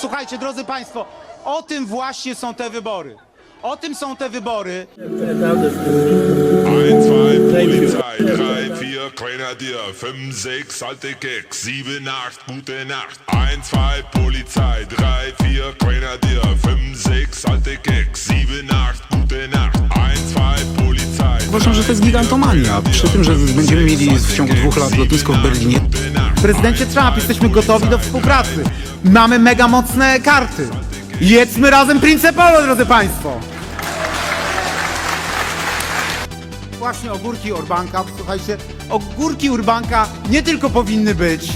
Słuchajcie, drodzy Państwo, o tym właśnie są te wybory. O tym są te wybory. 1, 2, Polizei, 3, 4, Grenadier, 5, 6, alte Keks, 7, 8, gute Nacht. 1, 2, Polizei, 3, 4, Grenadier, 5, 6, alte Keks, 7, 8, gute Nacht. 1, 2, Polizei. Uważam, że to jest gigantomania. Przy tym, że będziemy mieli w ciągu dwóch lat lotnisko w Berlinie. Prezydencie Trump, jesteśmy gotowi do współpracy. Mamy mega mocne karty. Jedzmy razem Prince Polo, drodzy Państwo. Właśnie ogórki Urbanka, słuchajcie, ogórki Urbanka nie tylko powinny być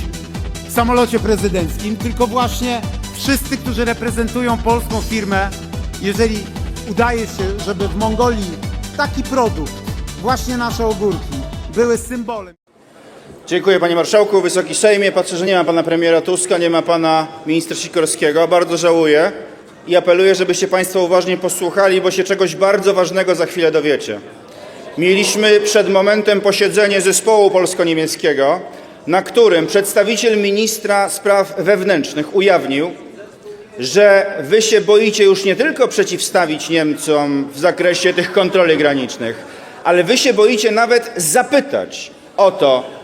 w samolocie prezydenckim, tylko właśnie wszyscy, którzy reprezentują polską firmę, jeżeli udaje się, żeby w Mongolii taki produkt, właśnie nasze ogórki, były symbolem. Dziękuję panie marszałku, wysoki sejmie. Patrzę, że nie ma pana premiera Tuska, nie ma pana ministra Sikorskiego. Bardzo żałuję i apeluję, żebyście państwo uważnie posłuchali, bo się czegoś bardzo ważnego za chwilę dowiecie. Mieliśmy przed momentem posiedzenie zespołu polsko-niemieckiego, na którym przedstawiciel ministra spraw wewnętrznych ujawnił, że wy się boicie już nie tylko przeciwstawić Niemcom w zakresie tych kontroli granicznych, ale wy się boicie nawet zapytać o to,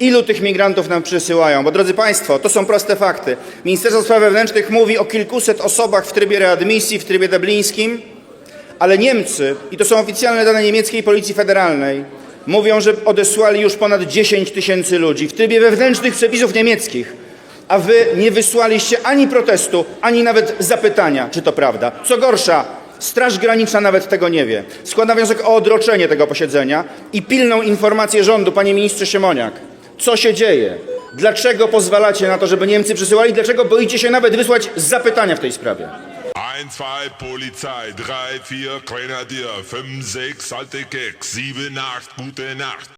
ilu tych migrantów nam przysyłają. Bo drodzy Państwo, to są proste fakty. Ministerstwo Spraw Wewnętrznych mówi o kilkuset osobach w trybie readmisji, w trybie dublińskim, ale Niemcy, i to są oficjalne dane niemieckiej Policji Federalnej, mówią, że odesłali już ponad 10 tysięcy ludzi w trybie wewnętrznych przepisów niemieckich, a wy nie wysłaliście ani protestu, ani nawet zapytania, czy to prawda. Co gorsza, Straż Graniczna nawet tego nie wie. Składam wniosek o odroczenie tego posiedzenia i pilną informację rządu, panie ministrze Siemoniak. Co się dzieje? Dlaczego pozwalacie na to, żeby Niemcy przysyłali? Dlaczego boicie się nawet wysłać zapytania w tej sprawie? 1, 2, Polizei, 3, 4, Grenadier, 5, 6, alte Keks, 7, 8, gute Nacht.